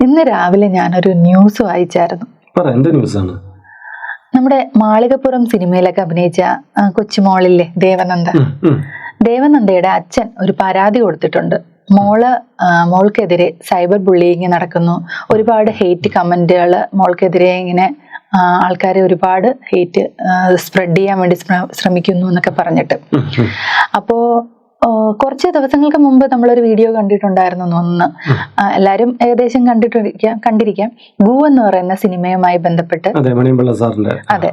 ഇന്ന് രാവിലെ ഞാനൊരു ന്യൂസ് വായിച്ചായിരുന്നു. ന്യൂസാണ് നമ്മുടെ മാളികപ്പുറം സിനിമയിലൊക്കെ അഭിനയിച്ച കൊച്ചുമോളില്ലേ ദേവനന്ദ. ദേവനന്ദയുടെ അച്ഛൻ ഒരു പരാതി കൊടുത്തിട്ടുണ്ട്. മോൾ മോൾക്കെതിരെ സൈബർ ബുള്ളിങ് നടക്കുന്നു. ഒരുപാട് ഹെയ്റ്റ് കമന്റുകൾ മോൾക്കെതിരെ ഇങ്ങനെ ആൾക്കാരെ ഒരുപാട് ഹെയ്റ്റ് സ്പ്രെഡ് ചെയ്യാൻ വേണ്ടി ശ്രമിക്കുന്നു എന്നൊക്കെ പറഞ്ഞിട്ട്. ഉം, ഉം. അപ്പോ ആ, കുറച്ച് ദിവസങ്ങൾക്ക് മുമ്പ് നമ്മളൊരു വീഡിയോ കണ്ടിട്ടുണ്ടായിരുന്നു ഒന്ന്. എല്ലാരും ഏകദേശം കണ്ടിട്ടിരിക്കാം കണ്ടിരിക്കാം. ഗു എന്ന് പറയുന്ന സിനിമയുമായി ബന്ധപ്പെട്ട്. അതെ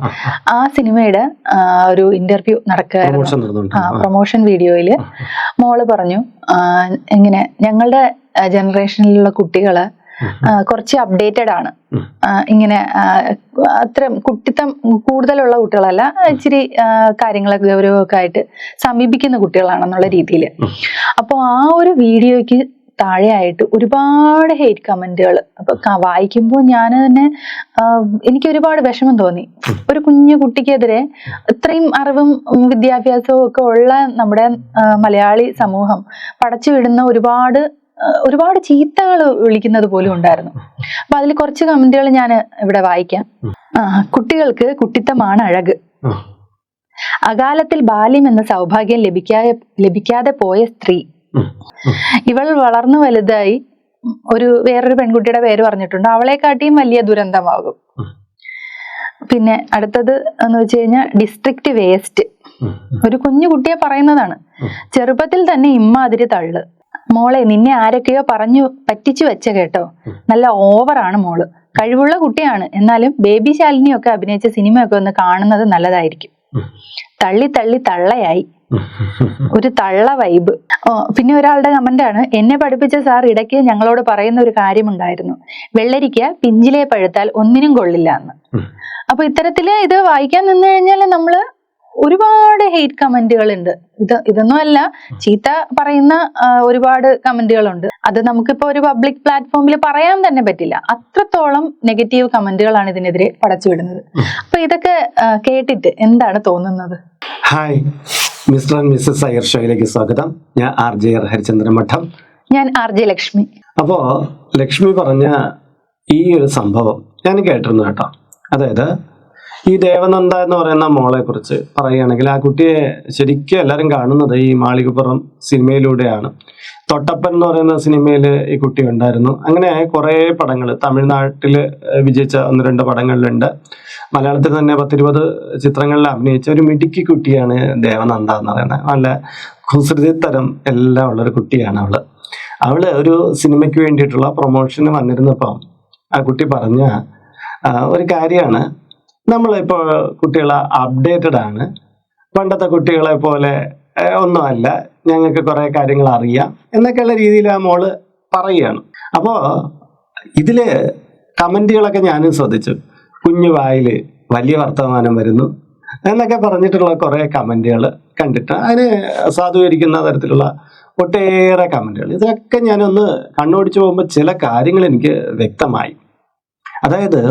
ആ സിനിമയുടെ ഒരു ഇന്റർവ്യൂ നടക്കുകയായിരുന്നു. ആ പ്രൊമോഷൻ വീഡിയോയിൽ മോൾ പറഞ്ഞു ഇങ്ങനെ ഞങ്ങളുടെ ജനറേഷനിലുള്ള കുട്ടികൾ കുറച്ച് അപ്ഡേറ്റഡ് ആണ്. ഇങ്ങനെ ആ, അത്ര കുട്ടിത്തം കൂടുതലുള്ള കുട്ടികളല്ല ഇച്ചിരി കാര്യങ്ങളൊക്കെ ഗൗരവമൊക്കെ ആയിട്ട് സമീപിക്കുന്ന കുട്ടികളാണെന്നുള്ള രീതിയിൽ. അപ്പോൾ ആ ഒരു വീഡിയോയ്ക്ക് താഴെയായിട്ട് ഒരുപാട് ഹെയ്റ്റ് കമന്റുകൾ അപ്പൊ വായിക്കുമ്പോൾ ഞാൻ തന്നെ എനിക്ക് ഒരുപാട് വിഷമം തോന്നി. ഒരു കുഞ്ഞു കുട്ടിക്കെതിരെ ഇത്രയും അറിവും വിദ്യാഭ്യാസവും ഒക്കെ ഉള്ള നമ്മുടെ മലയാളി സമൂഹം പടച്ചു വിടുന്ന ഒരുപാട് ഒരുപാട് ചീത്തകൾ വിളിക്കുന്നത് പോലും ഉണ്ടായിരുന്നു. അപ്പൊ അതിൽ കുറച്ച് കമന്റുകൾ ഞാൻ ഇവിടെ വായിക്കാം. കുട്ടികൾക്ക് കുട്ടിത്തമാണ് അഴക്. അകാലത്തിൽ ബാല്യം എന്ന സൗഭാഗ്യം ലഭിക്കാതെ ലഭിക്കാതെ പോയ സ്ത്രീ. ഇവൾ വളർന്നു വലുതായി ഒരു വേറൊരു പെൺകുട്ടിയുടെ പേര് പറഞ്ഞിട്ടുണ്ട്. അവളെക്കാട്ടിയും വലിയ ദുരന്തമാകും. പിന്നെ അടുത്തത് എന്ന് വെച്ച് കഴിഞ്ഞാൽ ഡിസ്ട്രിക്ട് വേസ്റ്റ് ഒരു കുഞ്ഞു കുട്ടിയെ പറയുന്നതാണ്. ചെറുപ്പത്തിൽ തന്നെ ഇമ്മാതിരി തള്ളു. മോളെ നിന്നെ ആരൊക്കെയോ പറഞ്ഞു പറ്റിച്ചു വെച്ച കേട്ടോ. നല്ല ഓവറാണ് മോൾ. കഴിവുള്ള കുട്ടിയാണ്. എന്നാലും ബേബി ശാലിനിയൊക്കെ അഭിനയിച്ച സിനിമയൊക്കെ ഒന്ന് കാണുന്നത് നല്ലതായിരിക്കും. തള്ളി തള്ളി തള്ളയായി. ഒരു തള്ള വൈബ്. ഓ പിന്നെ ഒരാളുടെ കമന്റ് ആണ്. എന്നെ പഠിപ്പിച്ച സാർ ഇടയ്ക്ക് ഞങ്ങളോട് പറയുന്ന ഒരു കാര്യമുണ്ടായിരുന്നു. വെള്ളരിക്ക പിഞ്ചിലെ പഴുത്താൽ ഒന്നിനും കൊള്ളില്ല എന്ന്. അപ്പൊ ഇത്തരത്തിൽ ഇത് വായിക്കാൻ നിന്ന് കഴിഞ്ഞാൽ നമ്മൾ ഒരുപാട് ഹെയ്റ്റ് കമന്റുകൾ ഉണ്ട് ഇത് ഇതൊന്നും അല്ല. ചീത്ത പറയുന്ന ഒരുപാട് കമന്റുകളുണ്ട്. അത് നമുക്കിപ്പോ ഒരു പബ്ലിക് പ്ലാറ്റ്ഫോമിൽ പറയാൻ തന്നെ പറ്റില്ല. അത്രത്തോളം നെഗറ്റീവ് കമന്റുകളാണ് ഇതിനെതിരെ പടച്ചുവിടുന്നത്. അപ്പൊ ഇതൊക്കെ കേട്ടിട്ട് എന്താണ് തോന്നുന്നത്? Hi mister and Mrs Iyer ഷോയിലേക്ക് സ്വാഗതം. ഞാൻ ആർ ജെ ആർ ഹരിചന്ദ്രൻ മഠം. ഞാൻ ആർ ജെ ലക്ഷ്മി. അപ്പോ ലക്ഷ്മി പറഞ്ഞ ഈ ഒരു സംഭവം ഞാൻ കേട്ടിരുന്നു കേട്ടോ. അതായത് ഈ ദേവനന്ദ എന്ന് പറയുന്ന മോളെ കുറിച്ച് പറയുകയാണെങ്കിൽ ആ കുട്ടിയെ ശരിക്കും എല്ലാവരും കാണുന്നത് ഈ മാളികപ്പുറം സിനിമയിലൂടെയാണ്. തൊട്ടപ്പൻ എന്ന് പറയുന്ന സിനിമയിൽ ഈ കുട്ടി ഉണ്ടായിരുന്നു. അങ്ങനെ കുറേ പടങ്ങൾ തമിഴ്നാട്ടിൽ വിജയിച്ച ഒന്ന് രണ്ട് പടങ്ങളിലുണ്ട്. മലയാളത്തിൽ തന്നെ പത്തിരുപത് ചിത്രങ്ങളിൽ അഭിനയിച്ച ഒരു മിടുക്കി കുട്ടിയാണ് ദേവനന്ദ എന്ന് പറയുന്നത്. നല്ല കുസൃതിത്തരം തരം എല്ലാം ഉള്ളൊരു കുട്ടിയാണ് അവൾ. അവൾ ഒരു സിനിമയ്ക്ക് വേണ്ടിയിട്ടുള്ള പ്രൊമോഷന് വന്നിരുന്നപ്പം ആ കുട്ടി പറഞ്ഞ ഒരു കാര്യമാണ്. നമ്മളിപ്പോൾ കുട്ടികൾ അപ്ഡേറ്റഡ് ആണ്. പണ്ടത്തെ കുട്ടികളെ പോലെ ഒന്നുമല്ല. ഞങ്ങൾക്ക് കുറേ കാര്യങ്ങൾ അറിയാം. എന്നൊക്കെയുള്ള രീതിയിൽ ആ മോൾ പറയുകയാണ്. അപ്പോൾ ഇതിൽ കമന്റുകളൊക്കെ ഞാനും ശ്രദ്ധിച്ചു. കുഞ്ഞു വായിൽ വലിയ വർത്തമാനം വരുന്നു എന്നൊക്കെ പറഞ്ഞിട്ടുള്ള കുറേ കമന്റുകൾ കണ്ടിട്ട് അതിനെ സാധൂകരിക്കുന്ന തരത്തിലുള്ള ഒട്ടേറെ കമന്റുകൾ. ഇതൊക്കെ ഞാനൊന്ന് കണ്ണോടിച്ചു പോകുമ്പോൾ ചില കാര്യങ്ങൾ എനിക്ക് വ്യക്തമായി. അതായത്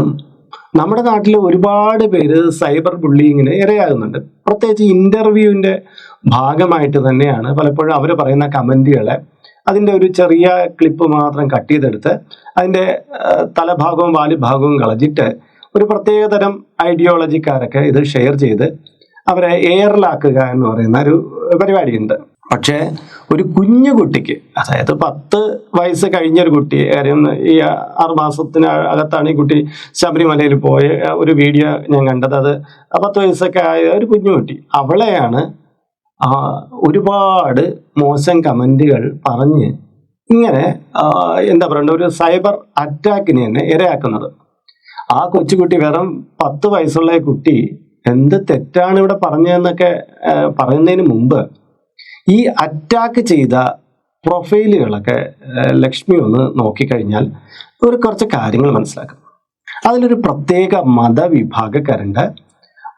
നമ്മുടെ നാട്ടിൽ ഒരുപാട് പേര് സൈബർ ബുള്ളിങ്ങിന് ഇരയാകുന്നുണ്ട്. പ്രത്യേകിച്ച് ഇന്റർവ്യൂവിന്റെ ഭാഗമായിട്ട് തന്നെയാണ് പലപ്പോഴും അവർ പറയുന്ന കമന്റുകളെ. അതിന്റെ ഒരു ചെറിയ ക്ലിപ്പ് മാത്രം കട്ട് ചെയ്തെടുത്ത് അതിന്റെ തലഭാഗവും വാലുഭാഗവും കളഞ്ഞിട്ട് ഒരു പ്രത്യേകതരം ഐഡിയോളജിക്കാരൊക്കെ ഇത് ഷെയർ ചെയ്ത് അവരെ എയറിലാക്കുക എന്ന് പറയുന്ന ഒരു പരിപാടിയുണ്ട്. പക്ഷേ ഒരു കുഞ്ഞു കുട്ടിക്ക് അതായത് പത്ത് വയസ്സ് കഴിഞ്ഞ ഒരു കുട്ടി കാര്യം ഈ ആറ് മാസത്തിന് അകത്താണ് ഈ കുട്ടി ശബരിമലയിൽ പോയ ഒരു വീഡിയോ ഞാൻ കണ്ടത്. അത് പത്ത് വയസ്സൊക്കെ ആയ ഒരു കുഞ്ഞു കുട്ടി. അവളെയാണ് ഒരുപാട് മോശം കമന്റുകൾ പറഞ്ഞ് ഇങ്ങനെ എന്താ പറയണ്ട ഒരു സൈബർ അറ്റാക്കിനെ തന്നെ ഇരയാക്കുന്നത്. ആ കൊച്ചുകുട്ടി വെറും പത്ത് വയസ്സുള്ള കുട്ടി എന്ത് തെറ്റാണ് ഇവിടെ പറഞ്ഞതെന്നൊക്കെ പറയുന്നതിന് മുമ്പ് ഈ അറ്റാക്ക് ചെയ്ത പ്രൊഫൈലുകളൊക്കെ ലക്ഷ്മി ഒന്ന് നോക്കിക്കഴിഞ്ഞാൽ ഒരു കുറച്ച് കാര്യങ്ങൾ മനസ്സിലാക്കും. അതിലൊരു പ്രത്യേക മതവിഭാഗക്കാരുണ്ട്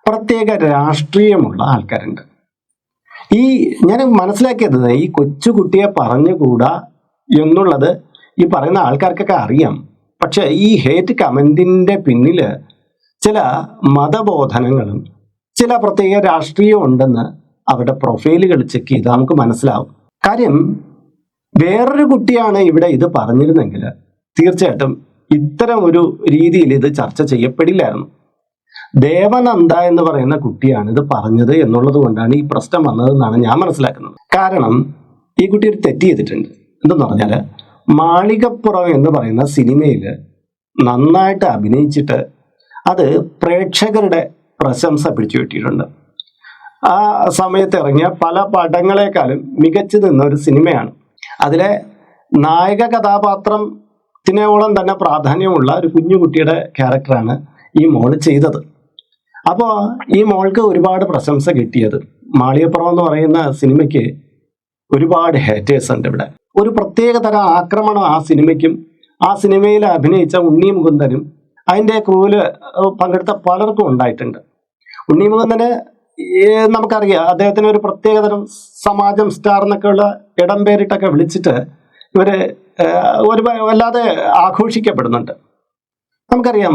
പ്രത്യേക രാഷ്ട്രീയമുള്ള ആൾക്കാരുണ്ട്. ഈ ഞാൻ മനസ്സിലാക്കിയത് ഈ കൊച്ചുകുട്ടിയെ പറഞ്ഞുകൂടാ എന്നുള്ളത് ഈ പറയുന്ന ആൾക്കാർക്കൊക്കെ അറിയാം. പക്ഷെ ഈ ഹേറ്റ് കമന്റിന്റെ പിന്നിൽ ചില മതബോധനങ്ങളും ചില പ്രത്യേക രാഷ്ട്രീയം ഉണ്ടെന്ന് അവരുടെ പ്രൊഫൈലുകൾ ചെക്ക് ചെയ്താൽ നമുക്ക് മനസ്സിലാവും. കാര്യം വേറൊരു കുട്ടിയാണ് ഇവിടെ ഇത് പറഞ്ഞിരുന്നെങ്കിൽ തീർച്ചയായിട്ടും ഇത്തരം ഒരു രീതിയിൽ ഇത് ചർച്ച ചെയ്യപ്പെടില്ലായിരുന്നു. ദേവനന്ദ എന്ന് പറയുന്ന കുട്ടിയാണ് ഇത് പറഞ്ഞത് എന്നുള്ളത് കൊണ്ടാണ് ഈ പ്രശ്നം വന്നതെന്നാണ് ഞാൻ മനസ്സിലാക്കുന്നത്. കാരണം ഈ കുട്ടി ഒരു തെറ്റ് ചെയ്തിട്ടുണ്ട്. എന്തെന്ന് പറഞ്ഞാൽ മാളികപ്പുറം എന്ന് പറയുന്ന സിനിമയിൽ നന്നായിട്ട് അഭിനയിച്ചിട്ട് അത് പ്രേക്ഷകരുടെ പ്രശംസ പിടിച്ചു കിട്ടിയിട്ടുണ്ട് ആ സമയത്ത് ഇറങ്ങിയ പല പടങ്ങളെക്കാളും മികച്ചു നിന്ന ഒരു സിനിമയാണ്. അതിലെ നായക കഥാപാത്രത്തിനോളം തന്നെ പ്രാധാന്യമുള്ള ഒരു കുഞ്ഞു കുട്ടിയുടെ ക്യാരക്ടറാണ് ഈ മോൾ ചെയ്തത്. അപ്പോൾ ഈ മോൾക്ക് ഒരുപാട് പ്രശംസ കിട്ടിയത്. മാളികപ്പുറം എന്ന് പറയുന്ന സിനിമയ്ക്ക് ഒരുപാട് ഹേറ്റേഴ്സ് ഉണ്ട് ഇവിടെ. ഒരു പ്രത്യേക തരം ആക്രമണം ആ സിനിമയ്ക്കും ആ സിനിമയിൽ അഭിനയിച്ച ഉണ്ണി മുകുന്ദനും അതിന്റെ ക്രൂവിൽ പങ്കെടുത്ത പലർക്കും ഉണ്ടായിട്ടുണ്ട്. ഉണ്ണി മുകുന്ദന് നമുക്കറിയാം. അദ്ദേഹത്തിന് ഒരു പ്രത്യേകതരം സമാജം സ്റ്റാർ എന്നൊക്കെയുള്ള ഇടം പേരിട്ടൊക്കെ വിളിച്ചിട്ട് ഇവർ ഒരു വല്ലാതെ ആഘോഷിക്കപ്പെടുന്നുണ്ട്. നമുക്കറിയാം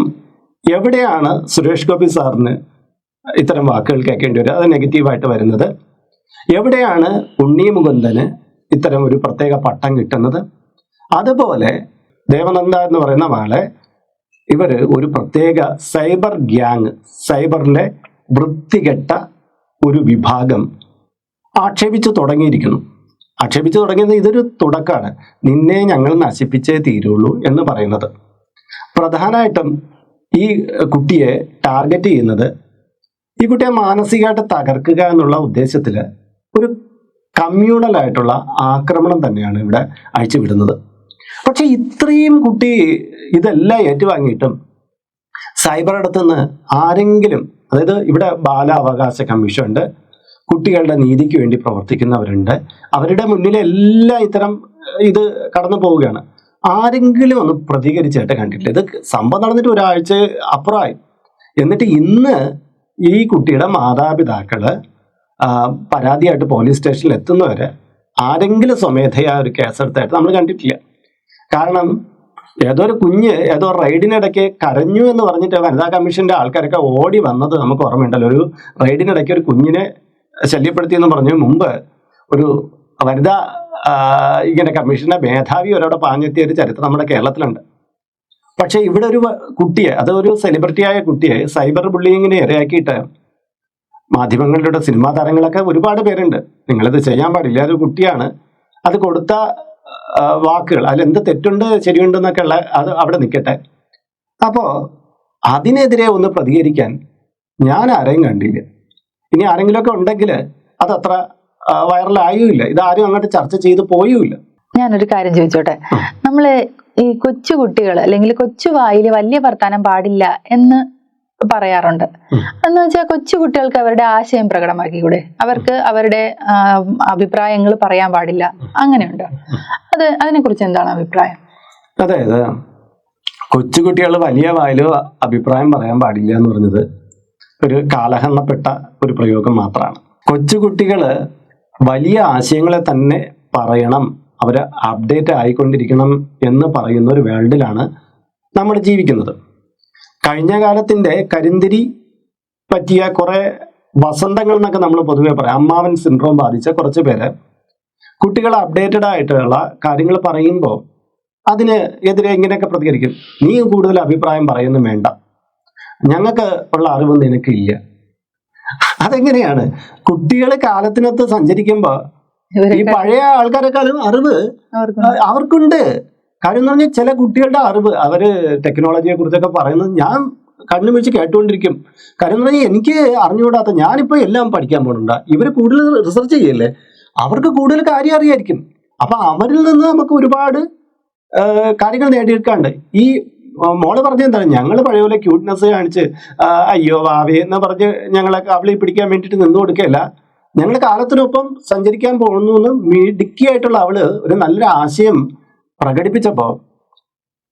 എവിടെയാണ് സുരേഷ് ഗോപി സാറിന് ഇത്തരം വാക്കുകൾ കേൾക്കേണ്ടി വരിക? അത് നെഗറ്റീവായിട്ട് വരുന്നത്. എവിടെയാണ് ഉണ്ണി മുകുന്ദന് ഇത്തരം ഒരു പ്രത്യേക പട്ടം കിട്ടുന്നത്? അതുപോലെ ദേവനന്ദ എന്ന് പറയുന്ന ആളെ ഇവർ ഒരു പ്രത്യേക സൈബർ ഗ്യാങ് സൈബറിലെ വൃത്തികെട്ട ഒരു വിഭാഗം ആക്ഷേപിച്ചു തുടങ്ങിയിരിക്കുന്നു. ആക്ഷേപിച്ചു തുടങ്ങിയത് ഇതൊരു തുടക്കമാണ് നിന്നെ ഞങ്ങൾ നശിപ്പിച്ചേ തീരുള്ളൂ എന്ന് പറയുന്നത്. പ്രധാനമായിട്ടും ഈ കുട്ടിയെ ടാർഗറ്റ് ചെയ്യുന്നത് ഈ കുട്ടിയെ മാനസികമായിട്ട് തകർക്കുക എന്നുള്ള ഉദ്ദേശത്തിൽ ഒരു കമ്മ്യൂണൽ ആയിട്ടുള്ള ആക്രമണം തന്നെയാണ് ഇവിടെ അഴിച്ചുവിടുന്നത്. പക്ഷെ ഇത്രയും കുട്ടി ഇതെല്ലാം ഏറ്റുവാങ്ങിയിട്ടും സൈബർ അടുത്തുനിന്ന് ആരെങ്കിലും അതായത് ഇവിടെ ബാലാവകാശ കമ്മീഷൻ ഉണ്ട്. കുട്ടികളുടെ നീതിക്ക് വേണ്ടി പ്രവർത്തിക്കുന്നവരുണ്ട്. അവരുടെ മുന്നിൽ എല്ലാ ഇത്തരം ഇത് കടന്നു പോവുകയാണ്. ആരെങ്കിലും ഒന്ന് പ്രതികരിച്ചായിട്ട് കണ്ടിട്ടില്ല. ഇത് സംഭവം നടന്നിട്ട് ഒരാഴ്ച അപ്പുറമായി. എന്നിട്ട് ഇന്ന് ഈ കുട്ടിയുടെ മാതാപിതാക്കൾ പരാതിയായിട്ട് പോലീസ് സ്റ്റേഷനിൽ എത്തുന്നവരെ ആരെങ്കിലും സ്വമേധയാ ഒരു കേസെടുത്തായിട്ട് നമ്മൾ കണ്ടിട്ടില്ല. കാരണം ഏതോ ഒരു കുഞ്ഞ് ഏതോ റൈഡിനിടയ്ക്ക് കരഞ്ഞു എന്ന് പറഞ്ഞിട്ട് വനിതാ കമ്മീഷന്റെ ആൾക്കാരൊക്കെ ഓടി വന്നത് നമുക്ക് ഓർമ്മയുണ്ടല്ലോ. ഒരു റൈഡിനിടയ്ക്ക് ഒരു കുഞ്ഞിനെ ശല്യപ്പെടുത്തി എന്ന് പറഞ്ഞു മുമ്പ് ഒരു വനിതാ ഇങ്ങനെ കമ്മീഷന്റെ മേധാവി ഒരവിടെ പാഞ്ഞെത്തിയ ഒരു ചരിത്രം നമ്മുടെ കേരളത്തിലുണ്ട്. പക്ഷെ ഇവിടെ ഒരു കുട്ടിയെ അത് ഒരു സെലിബ്രിറ്റിയായ കുട്ടിയെ സൈബർ ബുള്ളിങ്ങിനെ ഇരയാക്കിയിട്ട് മാധ്യമങ്ങളിലൂടെ സിനിമാ താരങ്ങളൊക്കെ ഒരുപാട് പേരുണ്ട്. നിങ്ങളിത് ചെയ്യാൻ പാടില്ല ഒരു കുട്ടിയാണ്. അത് കൊടുത്ത വാക്കുകൾ. അതിൽ എന്ത് തെറ്റുണ്ട് ശരിയുണ്ട് എന്നൊക്കെ ഉള്ള അത് അവിടെ നിൽക്കട്ടെ. അപ്പോ അതിനെതിരെ ഒന്ന് പ്രതികരിക്കാൻ ഞാൻ ആരെയും കണ്ടില്ല. ഇനി ആരെങ്കിലുമൊക്കെ ഉണ്ടെങ്കിൽ അതത്ര വൈറലായുമില്ല ഇതാരും അങ്ങോട്ട് ചർച്ച ചെയ്ത് പോയുമില്ല ഞാനൊരു കാര്യം ചോദിച്ചോട്ടെ? നമ്മൾ ഈ കൊച്ചു കുട്ടികൾ അല്ലെങ്കിൽ കൊച്ചു വായിൽ വലിയ വർത്താനം പാടില്ല എന്ന് പറയാറുണ്ട്. എന്ന് വെച്ചാൽ കൊച്ചു കുട്ടികൾക്ക് അവരുടെ ആശയം പ്രകടമാക്കിക്കൂടെ? അവർക്ക് അവരുടെ അഭിപ്രായങ്ങൾ പറയാൻ പാടില്ല. അങ്ങനെയുണ്ട്. അത് അതിനെ കുറിച്ച് എന്താണ് അഭിപ്രായം? അതായത് കൊച്ചുകുട്ടികൾ വലിയ വായിലോ അഭിപ്രായം പറയാൻ പാടില്ല എന്ന് പറഞ്ഞത് ഒരു കാലഹരണപ്പെട്ട ഒരു പ്രയോഗം മാത്രമാണ് കൊച്ചുകുട്ടികൾ വലിയ ആശയങ്ങളെ തന്നെ പറയണം അവർ അപ്ഡേറ്റ് ആയിക്കൊണ്ടിരിക്കണം എന്ന് പറയുന്ന ഒരു വേൾഡിലാണ് നമ്മൾ ജീവിക്കുന്നത്. കഴിഞ്ഞ കാലത്തിന്റെ കരിന്തിരി പറ്റിയ കുറെ വസന്തങ്ങൾ എന്നൊക്കെ നമ്മൾ പൊതുവെ പറയാം. അമ്മാവൻ സിൻഡ്രോം ബാധിച്ച കുറച്ച് പേര് കുട്ടികൾ അപ്ഡേറ്റഡ് ആയിട്ടുള്ള കാര്യങ്ങൾ പറയുമ്പോൾ അതിന് എതിരെ ഇങ്ങനെയൊക്കെ പ്രതികരിക്കും. നീ കൂടുതൽ അഭിപ്രായം പറയുന്നു വേണ്ട. ഞങ്ങൾക്ക് ഉള്ള അറിവ് നിനക്കില്ല. അതെങ്ങനെയാണ്? കുട്ടികൾ കാലത്തിനൊത്ത് സഞ്ചരിക്കുമ്പോൾ ഈ പഴയ ആൾക്കാരെക്കാളും അറിവ് അവർക്ക് അവർക്കുണ്ട്. കാര്യം എന്ന് പറഞ്ഞാൽ ചില കുട്ടികളുടെ അറിവ് അവർ ടെക്നോളജിയെ കുറിച്ചൊക്കെ പറയുന്നത് ഞാൻ കണ്ണു വെച്ച് കേട്ടുകൊണ്ടിരിക്കും കാര്യം എന്ന് പറഞ്ഞാൽ എനിക്ക് അറിഞ്ഞുകൂടാത്ത ഞാനിപ്പോ എല്ലാം പഠിക്കാൻ പോകുന്നുണ്ട് ഇവർ കൂടുതൽ റിസർച്ച് ചെയ്യല്ലേ? അവർക്ക് കൂടുതൽ കാര്യം അറിയായിരിക്കും. അപ്പൊ അവരിൽ നിന്ന് നമുക്ക് ഒരുപാട് കാര്യങ്ങൾ നേടിയെടുക്കാണ്ട്. ഈ മോൾ പറഞ്ഞ എന്താണ്? ഞങ്ങൾ പഴയ പോലെ ക്യൂട്ട്നെസ് കാണിച്ച് അയ്യോ വാവേ എന്ന് പറഞ്ഞ് ഞങ്ങളെ അവളെ പിടിക്കാൻ വേണ്ടിയിട്ട് നിന്നു കൊടുക്കുകയല്ല. ഞങ്ങൾ കാലത്തിനൊപ്പം സഞ്ചരിക്കാൻ പോകുന്നു എന്ന് മിടുക്കിയായിട്ടുള്ള അവൾ ഒരു നല്ലൊരു ആശയം പ്രകടിപ്പിച്ചപ്പോ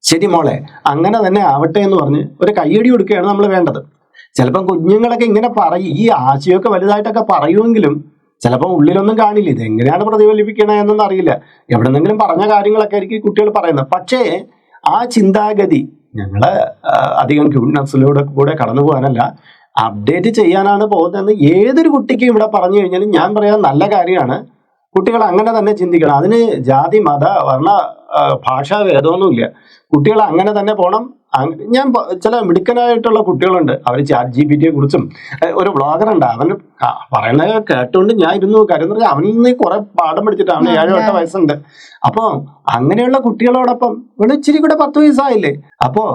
ശരി മോളെ അങ്ങനെ തന്നെ ആവട്ടെ എന്ന് പറഞ്ഞ് ഒരു കയ്യടി കൊടുക്കുകയാണ് നമ്മൾ വേണ്ടത്. ചിലപ്പം കുഞ്ഞുങ്ങളൊക്കെ ഇങ്ങനെ പറയും ഈ ആശയമൊക്കെ വലുതായിട്ടൊക്കെ പറയുമെങ്കിലും ചിലപ്പം ഉള്ളിലൊന്നും കാണില്ല. ഇത് എങ്ങനെയാണ് പ്രതിഫലിപ്പിക്കണേ എന്നൊന്നും അറിയില്ല. എവിടെന്നെങ്കിലും പറഞ്ഞ കാര്യങ്ങളൊക്കെ ആയിരിക്കും കുട്ടികൾ പറയുന്നത്. പക്ഷേ ആ ചിന്താഗതി ഞങ്ങൾ അധികം ക്യൂട്ട്നസിലൂടെ കൂടെ കടന്നു പോകാനല്ല അപ്ഡേറ്റ് ചെയ്യാനാണ് പോകുന്നതെന്ന് ഏതൊരു കുട്ടിക്കും ഇവിടെ പറഞ്ഞു കഴിഞ്ഞാലും ഞാൻ പറയാൻ നല്ല കാര്യമാണ്. കുട്ടികൾ അങ്ങനെ തന്നെ ചിന്തിക്കണം. അതിന് ജാതി മത വർണ ആ, ഭാഷാ ഭേദമൊന്നുമില്ല. കുട്ടികൾ അങ്ങനെ തന്നെ പോകണം ഞാൻ ചില മിടുക്കനായിട്ടുള്ള കുട്ടികളുണ്ട്. അവർ ചാറ്റ് ജി പി ടിയെ കുറിച്ചും ഒരു ബ്ലോഗറുണ്ട് അവൻ പറയുന്ന പറയുന്നത് കേട്ടുകൊണ്ട് ഞാൻ ഇരുന്നു. കാര്യം എന്ന് പറഞ്ഞാൽ അവനിൽ നിന്ന് കുറെ പാഠം പഠിച്ചിട്ട് അവന് ഏഴോ എട്ടോ വയസ്സുണ്ട്. അപ്പൊ അങ്ങനെയുള്ള കുട്ടികളോടൊപ്പം ഇവിടെ ഇച്ചിരി കൂടെ പത്ത് വയസ്സായില്ലേ? അപ്പോൾ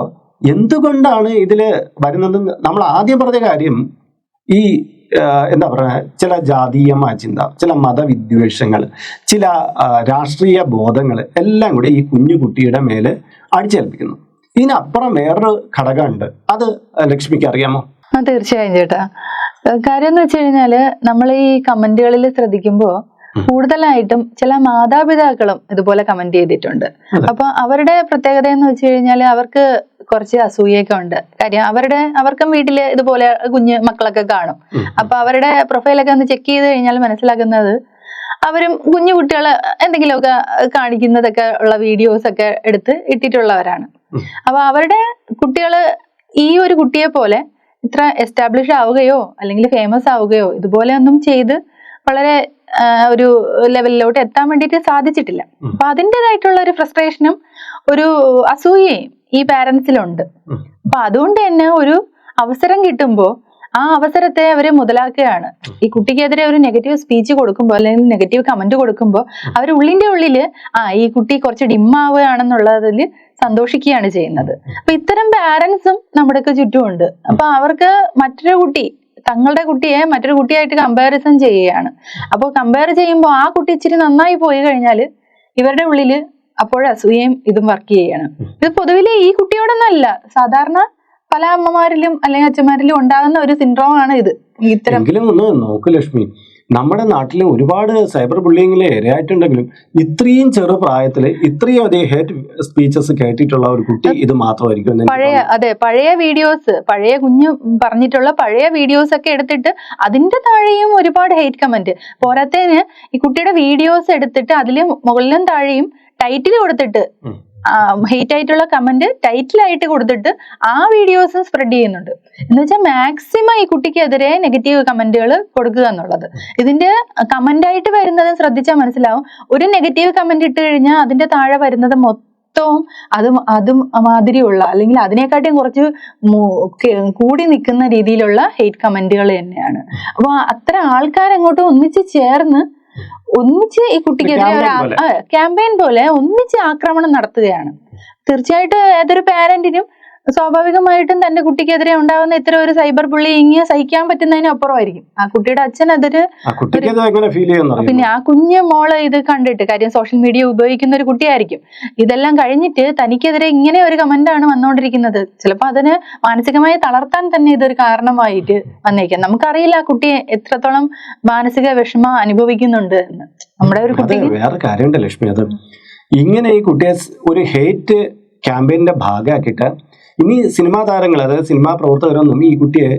എന്തുകൊണ്ടാണ് ഇതിൽ വരുന്നത്? നമ്മൾ ആദ്യം പറഞ്ഞ കാര്യം ഈ എന്താ പറയുക ചില ജാതീയമായ ചിന്ത ചില മതവിദ്വേഷങ്ങൾ ചില രാഷ്ട്രീയ ബോധങ്ങൾ എല്ലാം കൂടി ഈ കുഞ്ഞു കുട്ടിയുടെ മേലെ അടിച്ചേൽപ്പിക്കുന്നു. ഇതിനപ്പുറം വേറൊരു ഘടകമുണ്ട്. അത് ലക്ഷ്മിക്ക് അറിയാമോ? തീർച്ചയായും ചേട്ടാ. കാര്യം എന്ന് വെച്ച് കഴിഞ്ഞാൽ നമ്മൾ ഈ കമന്റുകളിൽ ശ്രദ്ധിക്കുമ്പോ കൂടുതലായിട്ടും ചില മാതാപിതാക്കളും ഇതുപോലെ കമന്റ് ചെയ്തിട്ടുണ്ട്. അപ്പൊ അവരുടെ പ്രത്യേകത എന്ന് വെച്ച് കഴിഞ്ഞാൽ അവർക്ക് കുറച്ച് അസൂയൊക്കെ ഉണ്ട്. കാര്യം അവരുടെ അവർക്കും വീട്ടിൽ ഇതുപോലെ കുഞ്ഞ് മക്കളൊക്കെ കാണും. അപ്പൊ അവരുടെ പ്രൊഫൈലൊക്കെ ഒന്ന് ചെക്ക് ചെയ്ത് കഴിഞ്ഞാൽ മനസ്സിലാക്കുന്നത് അവരും കുഞ്ഞു കുട്ടികളെ എന്തെങ്കിലുമൊക്കെ കാണിക്കുന്നതൊക്കെ ഉള്ള വീഡിയോസ് ഒക്കെ എടുത്ത് ഇട്ടിട്ടുള്ളവരാണ്. അപ്പൊ അവരുടെ കുട്ടികൾ ഈ ഒരു കുട്ടിയെ പോലെ ഇത്ര എസ്റ്റാബ്ലിഷ് ആവുകയോ അല്ലെങ്കിൽ ഫേമസ് ആവുകയോ ഇതുപോലെ ഒന്നും ചെയ്ത് വളരെ ഒരു ലെവലിലോട്ട് എത്താൻ വേണ്ടിട്ട് സാധിച്ചിട്ടില്ല. അപ്പൊ അതിന്റെതായിട്ടുള്ള ഒരു ഫ്രസ്ട്രേഷനും ഒരു അസൂയയും ഈ പാരന്റ്സിലുണ്ട്. അപ്പൊ അതുകൊണ്ട് തന്നെ ഒരു അവസരം കിട്ടുമ്പോൾ ആ അവസരത്തെ അവർ മുതലാക്കുകയാണ്. ഈ കുട്ടിക്കെതിരെ ഒരു നെഗറ്റീവ് സ്പീച്ച് കൊടുക്കുമ്പോൾ അല്ലെങ്കിൽ നെഗറ്റീവ് കമന്റ് കൊടുക്കുമ്പോൾ അവർ ഉള്ളിന്റെ ഉള്ളിൽ ആ ഈ കുട്ടി കുറച്ച് ഡിമ്മാവുകയാണെന്നുള്ളതിൽ സന്തോഷിക്കുകയാണ് ചെയ്യുന്നത്. അപ്പൊ ഇത്തരം പാരന്റ്സും നമ്മുടെയൊക്കെ ചുറ്റുമുണ്ട്. അപ്പൊ അവർക്ക് മറ്റൊരു കുട്ടി തങ്ങളുടെ കുട്ടിയെ മറ്റൊരു കുട്ടിയായിട്ട് കമ്പാരിസൺ ചെയ്യുകയാണ്. അപ്പോൾ കമ്പയർ ചെയ്യുമ്പോൾ ആ കുട്ടി ഇച്ചിരി നന്നായി പോയി കഴിഞ്ഞാൽ ഇവരുടെ ഉള്ളിൽ അപ്പോഴും അസൂയയും ഇതും വർക്ക് ചെയ്യണം ഇത് പൊതുവിലെ ഈ കുട്ടിയോടൊന്നല്ല സാധാരണ പല അമ്മമാരിലും അല്ലെങ്കിൽ അച്ഛന്മാരിലും ഉണ്ടാകുന്ന ഒരു സിൻഡ്രോം ആണ് ഇത്. ഇത്തരം നോക്ക് ലക്ഷ്മി. നമ്മുടെ നാട്ടിൽ ഒരുപാട് സൈബർ ബുള്ളിങ്ങിൽ ഇരയായിട്ടുണ്ടെങ്കിലും ഇത്രയും ചെറുപ്രായത്തിൽ ഇത്രയും അധികം ഹേറ്റ് സ്പീച്ചസ് കേട്ടിട്ടുള്ള ഒരു കുട്ടി ഇത് മാത്രമായിരിക്കും പഴയ അതെ പഴയ വീഡിയോസ് പഴയ കുഞ്ഞു പറഞ്ഞിട്ടുള്ള പഴയ വീഡിയോസ് ഒക്കെ എടുത്തിട്ട് അതിന്റെ താഴെയും ഒരുപാട് ഹേറ്റ് കമന്റ് പോരാത്തതിന് ഈ കുട്ടിയുടെ വീഡിയോസ് എടുത്തിട്ട് അതിലും മുകളിലും താഴെയും ടൈറ്റിൽ കൊടുത്തിട്ട്. ഹെയ്റ്റ് ആയിട്ടുള്ള കമന്റ് ടൈറ്റിലായിട്ട് കൊടുത്തിട്ട് ആ വീഡിയോസ് സ്പ്രെഡ് ചെയ്യുന്നുണ്ട്. എന്ന് വെച്ചാൽ മാക്സിമം ഈ കുട്ടിക്കെതിരെ നെഗറ്റീവ് കമന്റുകൾ കൊടുക്കുക എന്നുള്ളത്. ഇതിന്റെ കമന്റ് ആയിട്ട് വരുന്നത് ശ്രദ്ധിച്ചാൽ മനസ്സിലാവും. ഒരു നെഗറ്റീവ് കമന്റ് ഇട്ട് കഴിഞ്ഞാൽ അതിന്റെ താഴെ വരുന്നത് മൊത്തവും അതും അതും മാതിരിയുള്ള അല്ലെങ്കിൽ അതിനെക്കാട്ടിയും കുറച്ച് കൂടി നിൽക്കുന്ന രീതിയിലുള്ള ഹെയ്റ്റ് കമന്റുകൾ തന്നെയാണ്. അപ്പൊ അത്ര ആൾക്കാരെങ്ങോട്ടും ഒന്നിച്ച് ചേർന്ന് ഒന്നിച്ച് ഈ കുട്ടിക്കെതിരെ. ക്യാമ്പയിൻ പോലെ ഒന്നിച്ച് ആക്രമണം നടത്തുകയാണ് തീർച്ചയായിട്ടും ഏതൊരു പാരന്റിനും സ്വാഭാവികമായിട്ടും തന്റെ കുട്ടിക്കെതിരെ ഉണ്ടാകുന്ന ഇത്തരം ഒരു സൈബർ ബുള്ളിങ് സഹിക്കാൻ പറ്റുന്നതിന് അപ്പുറമായിരിക്കും. ആ കുട്ടിയുടെ അച്ഛൻ അതൊരു പിന്നെ ആ കുഞ്ഞു മോൾ ഇത് കണ്ടിട്ട് കാര്യം സോഷ്യൽ മീഡിയ ഉപയോഗിക്കുന്ന ഒരു കുട്ടിയായിരിക്കും. ഇതെല്ലാം കഴിഞ്ഞിട്ട് തനിക്കെതിരെ ഇങ്ങനെ ഒരു കമന്റ് ആണ് വന്നുകൊണ്ടിരിക്കുന്നത്. ചിലപ്പോൾ അതിന് മാനസികമായി തളർത്താൻ തന്നെ ഇതൊരു കാരണമായിട്ട് വന്നേക്കാം. നമുക്കറിയില്ല ആ കുട്ടി എത്രത്തോളം മാനസിക വിഷമ അനുഭവിക്കുന്നുണ്ട് എന്ന്. നമ്മുടെ ഒരു കുട്ടി വേറെ കാര്യമുണ്ട് ലക്ഷ്മി. അത് ഇങ്ങനെ ഈ കുട്ടിയെ ഒരു ഹേറ്റ് ക്യാമ്പയിന്റെ ഭാഗമാക്കിയിട്ട് ഇനി സിനിമാ താരങ്ങൾ അതായത് സിനിമാ പ്രവർത്തകരൊന്നും ഈ കുട്ടിയെ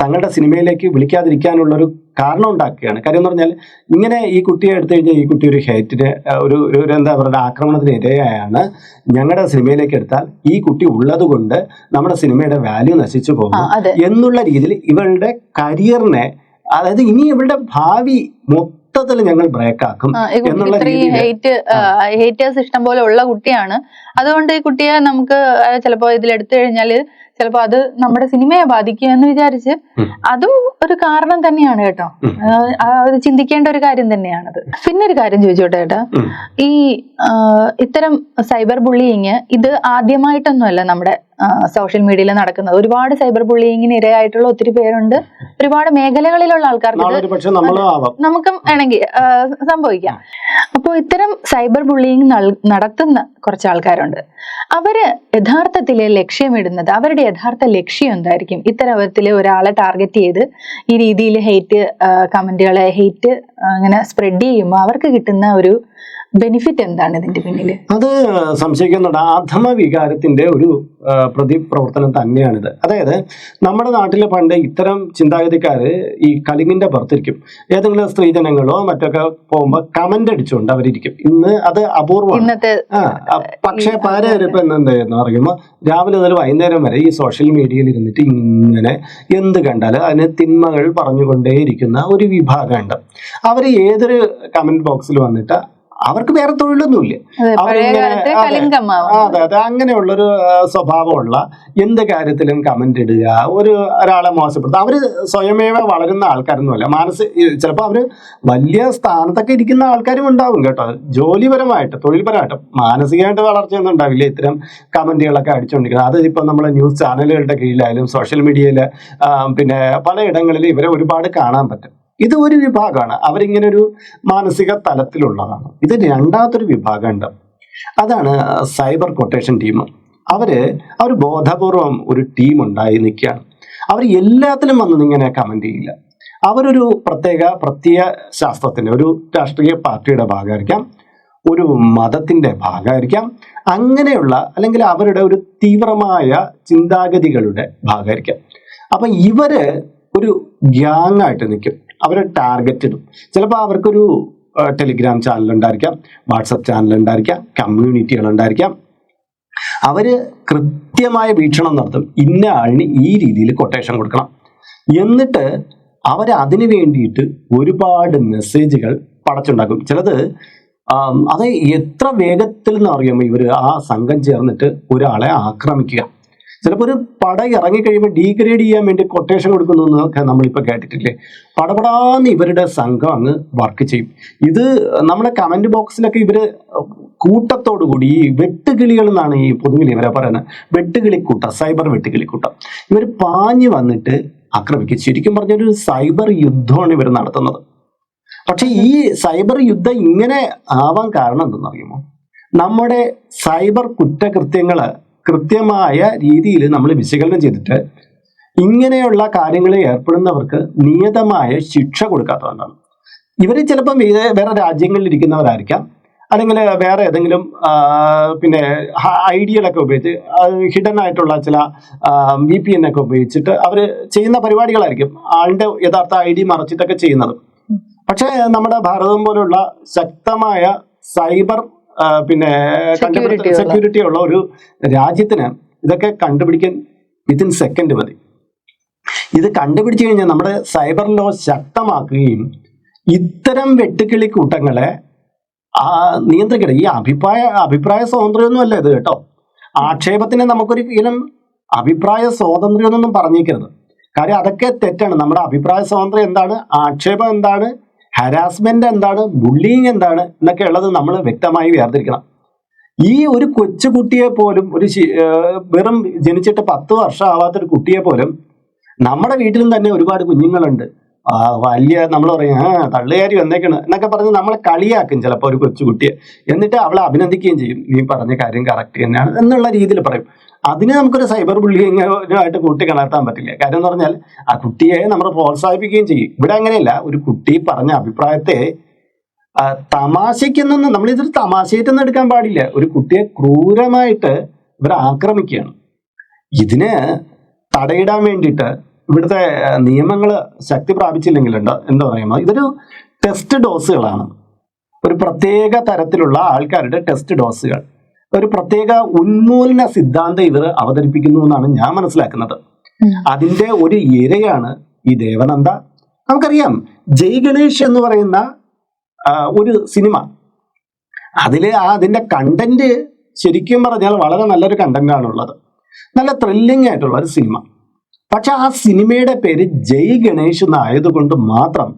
തങ്ങളുടെ സിനിമയിലേക്ക് വിളിക്കാതിരിക്കാനുള്ള ഒരു കാരണം ഉണ്ടാക്കുകയാണ്. കാര്യം എന്ന് പറഞ്ഞാൽ ഇങ്ങനെ ഈ കുട്ടിയെ എടുത്തു കഴിഞ്ഞാൽ ഈ കുട്ടി ഒരു ഹേറ്റിന് ഒരു ഒരു എന്താ പറയുക ആക്രമണത്തിന് ഇരയാണ് ഞങ്ങളുടെ സിനിമയിലേക്ക് എടുത്താൽ ഈ കുട്ടി ഉള്ളത് കൊണ്ട് നമ്മുടെ സിനിമയുടെ വാല്യൂ നശിച്ചു പോകും എന്നുള്ള രീതിയിൽ ഇവളുടെ കരിയറിനെ അതായത് ഇനി ഇവളുടെ ഭാവി മൊത്തത്തിൽ ഞങ്ങൾ ബ്രേക്ക് ആക്കും എന്നുള്ള ഹേറ്റേഴ്സ് ഇഷ്ടം പോലെ ഉള്ള കുട്ടിയാണ്. അതുകൊണ്ട് ഈ കുട്ടിയെ നമുക്ക് ആ, ചിലപ്പോ ഇതിൽ ചിലപ്പോ അത് നമ്മുടെ സിനിമയെ ബാധിക്കുക എന്ന് വിചാരിച്ച് അതും ഒരു കാരണം തന്നെയാണ് കേട്ടോ. അത് ചിന്തിക്കേണ്ട ഒരു കാര്യം തന്നെയാണത്. പിന്നെ ഒരു കാര്യം ചോദിച്ചോട്ടെ ഏട്ടാ? ഈ ഇത്തരം സൈബർ ബുള്ളിയിങ് ഇത് ആദ്യമായിട്ടൊന്നുമല്ല നമ്മുടെ സോഷ്യൽ മീഡിയയിൽ നടക്കുന്നത്. ഒരുപാട് സൈബർ ബുള്ളിയിങ്ങിന് ഇരയായിട്ടുള്ള ഒത്തിരി പേരുണ്ട്. ഒരുപാട് മേഖലകളിലുള്ള ആൾക്കാർക്ക് നമുക്കും വേണമെങ്കിൽ സംഭവിക്കാം. അപ്പോൾ ഇത്തരം സൈബർ ബുള്ളിയിങ് നടത്തുന്ന കുറച്ച് ആൾക്കാരുണ്ട്. അവർ യഥാർത്ഥത്തിലെ ലക്ഷ്യമിടുന്നത് അവരുടെ യഥാർത്ഥ ലക്ഷ്യം എന്തായിരിക്കും? ഇത്തരത്തിൽ ഒരാളെ ടാർഗറ്റ് ചെയ്ത് ഈ രീതിയിൽ ഹെയ്റ്റ് കമന്റുകളെ ഹെയ്റ്റ് അങ്ങനെ സ്പ്രെഡ് ചെയ്യുമ്പോൾ അവർക്ക് കിട്ടുന്ന ഒരു ബെനിഫിറ്റ് എന്താണ് ഇതിന്റെ പിന്നിൽ അത് സംശയിക്കുന്നുണ്ട്. അധമ വികാരത്തിന്റെ ഒരു പ്രതിപ്രവർത്തനം തന്നെയാണിത്. അതായത് നമ്മുടെ നാട്ടിലെ പണ്ട് ഇത്തരം ചിന്താഗതിക്കാർ ഈ കലിങ്ങിന്റെ പുറത്തിരിക്കും. ഏതെങ്കിലും സ്ത്രീജനങ്ങളോ മറ്റൊക്കെ പോകുമ്പോൾ കമന്റ് അടിച്ചുകൊണ്ട് അവരിരിക്കും. ഇന്ന് അത് അപൂർവമാണ്. ആ, പക്ഷേ പലരും ഇപ്പൊ എന്തായിരുന്നു? പറയുമ്പോൾ രാവിലെ മുതൽ വൈകുന്നേരം വരെ ഈ സോഷ്യൽ മീഡിയയിൽ ഇരുന്നിട്ട് ഇങ്ങനെ എന്ത് കണ്ടാലും അതിന് തിന്മകൾ പറഞ്ഞുകൊണ്ടേയിരിക്കുന്ന ഒരു വിഭാഗമുണ്ട്. അവർ ഏതൊരു കമന്റ് ബോക്സിൽ വന്നിട്ട് അവർക്ക് വേറെ തൊഴിലൊന്നുമില്ല. അതെ, അവരിങ്ങനെ- അതെ. അങ്ങനെയുള്ളൊരു സ്വഭാവമുള്ള എന്ത് കാര്യത്തിലും കമന്റ് ഇടുക ഒരു ഒരാളെ മോശപ്പെടുത്തുക. അവർ സ്വയമേവ വളരുന്ന ആൾക്കാരൊന്നുമല്ല. മാനസിക ചിലപ്പോൾ അവർ വലിയ സ്ഥാനത്തൊക്കെ ഇരിക്കുന്ന ആൾക്കാരും ഉണ്ടാവും കേട്ടോ. ജോലിപരമായിട്ട് തൊഴിൽപരമായിട്ട് മാനസികമായിട്ട് വളർച്ചയൊന്നും ഉണ്ടാവില്ല. ഇത്തരം കമന്റുകളൊക്കെ അടിച്ചുകൊണ്ടിരിക്കുന്നത് അത് ഇപ്പം നമ്മളെ ന്യൂസ് ചാനലുകളുടെ കീഴിലായാലും സോഷ്യൽ മീഡിയയിൽ പിന്നെ പലയിടങ്ങളിലും ഇവരെ ഒരുപാട് കാണാൻ പറ്റും. ഇത് ഒരു വിഭാഗമാണ്. അവരിങ്ങനെ ഒരു മാനസിക തലത്തിലുള്ളതാണ്. ഇത് രണ്ടാമത്തൊരു വിഭാഗമുണ്ട്. അതാണ് സൈബർ കൊട്ടേഷൻ ടീം. അവർ അവർ ബോധപൂർവം ഒരു ടീം ഉണ്ടായി നിൽക്കുകയാണ്. അവർ എല്ലാത്തിലും വന്ന് ഇങ്ങനെ കമന്റ് ചെയ്യില്ല. അവരൊരു പ്രത്യേക പ്രത്യയ ശാസ്ത്രത്തിന്റെ ഒരു രാഷ്ട്രീയ പാർട്ടിയുടെ ഭാഗമായിരിക്കാം ഒരു മതത്തിന്റെ ഭാഗമായിരിക്കാം അങ്ങനെയുള്ള അല്ലെങ്കിൽ അവരുടെ ഒരു തീവ്രമായ ചിന്താഗതികളുടെ ഭാഗമായിരിക്കാം. അപ്പൊ ഇവർ ഒരു ഗ്യാങ് ആയിട്ട് നിൽക്കും. അവരെ ടാർഗറ്റ് ഇടും. ചിലപ്പോൾ അവർക്കൊരു ടെലിഗ്രാം ചാനൽ ഉണ്ടായിരിക്കാം വാട്സപ്പ് ചാനൽ ഉണ്ടായിരിക്കാം കമ്മ്യൂണിറ്റികൾ ഉണ്ടായിരിക്കാം. അവർ കൃത്യമായ വീക്ഷണം നടത്തും. ഇന്ന ആളിന് ഈ രീതിയിൽ കൊട്ടേഷൻ കൊടുക്കണം. എന്നിട്ട് അവർ അതിന് വേണ്ടിയിട്ട് ഒരുപാട് മെസ്സേജുകൾ പടച്ചുണ്ടാക്കും. ചിലത് അത് എത്ര വേഗത്തിൽ എന്ന് അറിയാമോ ഇവർ ആ സംഘം ചേർന്നിട്ട് ഒരാളെ ആക്രമിക്കുക. ചിലപ്പോൾ ഒരു പട ഇറങ്ങിക്കഴിയുമ്പോൾ ഡീഗ്രേഡ് ചെയ്യാൻ വേണ്ടി കൊട്ടേഷൻ കൊടുക്കുന്നു എന്നൊക്കെ നമ്മളിപ്പോൾ കേട്ടിട്ടില്ലേ? പടപടാന്ന് ഇവരുടെ സംഘം അങ്ങ് വർക്ക് ചെയ്യും. ഇത് നമ്മുടെ കമന്റ് ബോക്സിലൊക്കെ ഇവർ കൂട്ടത്തോടു കൂടി ഈ വെട്ടുകിളികൾ എന്നാണ് ഈ പൊതുവിൽ ഇവരെ പറയുന്നത്. വെട്ടുകിളിക്കൂട്ടം സൈബർ വെട്ടുകിളിക്കൂട്ടം ഇവർ പാഞ്ഞു വന്നിട്ട് ആക്രമിക്കും. ശരിക്കും പറഞ്ഞൊരു സൈബർ യുദ്ധമാണ് ഇവർ നടത്തുന്നത്. പക്ഷെ ഈ സൈബർ യുദ്ധം ഇങ്ങനെ ആവാൻ കാരണം എന്തെന്നറിയുമോ? നമ്മുടെ സൈബർ കുറ്റകൃത്യങ്ങൾ കൃത്യമായ രീതിയിൽ നമ്മൾ വിശകലനം ചെയ്തിട്ട് ഇങ്ങനെയുള്ള കാര്യങ്ങളിൽ ഏർപ്പെടുന്നവർക്ക് നിയതമായ ശിക്ഷ കൊടുക്കാത്തതുകൊണ്ടാണ് ഇവർ ചിലപ്പം വേറെ രാജ്യങ്ങളിൽ ഇരിക്കുന്നവരായിരിക്കാം. അല്ലെങ്കിൽ വേറെ ഏതെങ്കിലും പിന്നെ ഐഡിയകളൊക്കെ ഉപയോഗിച്ച് ഹിഡൻ ആയിട്ടുള്ള ചില വി പി എൻ ഒക്കെ ഉപയോഗിച്ചിട്ട് അവർ ചെയ്യുന്ന പരിപാടികളായിരിക്കും. ആളുടെ യഥാർത്ഥ ഐ ഡി മറച്ചിട്ടൊക്കെ ചെയ്യുന്നത്. പക്ഷേ നമ്മുടെ ഭാരതം പോലുള്ള ശക്തമായ സൈബർ പിന്നെ സെക്യൂരിറ്റി ഉള്ള. ഒരു രാജ്യത്തിന് ഇതൊക്കെ കണ്ടുപിടിക്കാൻ വിത്തിൻ സെക്കൻഡ് മതി. ഇത് കണ്ടുപിടിച്ചു കഴിഞ്ഞാൽ നമ്മുടെ സൈബർ ലോ ശക്തമാക്കുകയും ഇത്തരം വെട്ടുക്കിളി കൂട്ടങ്ങളെ ആ നിയന്ത്രിക്കണം ഈ അഭിപ്രായ അഭിപ്രായ സ്വാതന്ത്ര്യമൊന്നും അല്ല ഇത് കേട്ടോ. ആക്ഷേപത്തിന് നമുക്കൊരു ഇനം അഭിപ്രായ സ്വാതന്ത്ര്യം എന്നൊന്നും പറഞ്ഞേക്കരുത്. കാര്യം അതൊക്കെ തെറ്റാണ്. നമ്മുടെ അഭിപ്രായ സ്വാതന്ത്ര്യം എന്താണ്? ആക്ഷേപം എന്താണ്? ഹരാസ്മെന്റ് എന്താണ്? ബുള്ളിങ് എന്താണ്? എന്നൊക്കെ ഉള്ളത് നമ്മൾ വ്യക്തമായി വേർതിരിക്കണം. ഈ ഒരു കൊച്ചുകുട്ടിയെ പോലും ഒരു വെറും ജനിച്ചിട്ട് പത്ത് വർഷം ആവാത്ത ഒരു കുട്ടിയെ പോലും നമ്മുടെ വീട്ടിലും തന്നെ ഒരുപാട് കുഞ്ഞുങ്ങളുണ്ട്. വലിയ നമ്മൾ പറയും ആ തള്ളുകാരി വന്നേക്കണ് എന്നൊക്കെ പറഞ്ഞ് നമ്മളെ കളിയാക്കും ചിലപ്പോൾ ഒരു കൊച്ചുകുട്ടിയെ എന്നിട്ട് അവളെ അഭിനന്ദിക്കുകയും ചെയ്യും. നീ പറഞ്ഞ കാര്യം കറക്റ്റ് തന്നെയാണ് എന്നുള്ള രീതിയിൽ പറയും. അതിനെ നമുക്കൊരു സൈബർ ബുള്ളിങ്ങായിട്ട് കൂട്ടി കണർത്താൻ പറ്റില്ല. കാര്യം എന്ന് പറഞ്ഞാൽ ആ കുട്ടിയെ നമ്മൾ പ്രോത്സാഹിപ്പിക്കുകയും ചെയ്യും. ഇവിടെ അങ്ങനെയല്ല. ഒരു കുട്ടി പറഞ്ഞ അഭിപ്രായത്തെ തമാശയ്ക്കൊന്നും നമ്മളിതൊരു തമാശയായിട്ടൊന്നും എടുക്കാൻ പാടില്ല. ഒരു കുട്ടിയെ ക്രൂരമായിട്ട് ഇവർ ആക്രമിക്കുകയാണ്. ഇതിന് തടയിടാൻ വേണ്ടിയിട്ട് ഇവിടുത്തെ നിയമങ്ങൾ ശക്തി പ്രാപിച്ചില്ലെങ്കിലുണ്ട് എന്താ പറയുമ്പോൾ ഇതൊരു ടെസ്റ്റ് ഡോസുകളാണ് ഒരു പ്രത്യേക തരത്തിലുള്ള ആൾക്കാരുടെ ടെസ്റ്റ് ഡോസുകൾ ഒരു പ്രത്യേക ഉന്മൂലന സിദ്ധാന്തം ഇവർ അവതരിപ്പിക്കുന്നു എന്നാണ് ഞാൻ മനസ്സിലാക്കുന്നത്. അതിന്റെ ഒരു ഇരയാണ് ഈ ദേവനന്ദ. നമുക്കറിയാം ജയ് ഗണേഷ് എന്ന് പറയുന്ന ഒരു സിനിമ. അതിലെ ആ അതിന്റെ കണ്ടന്റ് ശരിക്കും പറഞ്ഞാൽ വളരെ നല്ലൊരു കണ്ടന്റാണ് ഉള്ളത്. നല്ല ത്രില്ലിംഗ് ആയിട്ടുള്ള ഒരു സിനിമ. പക്ഷെ ആ സിനിമയുടെ പേര് ജയ് ഗണേഷ് എന്നായതുകൊണ്ട് മാത്രം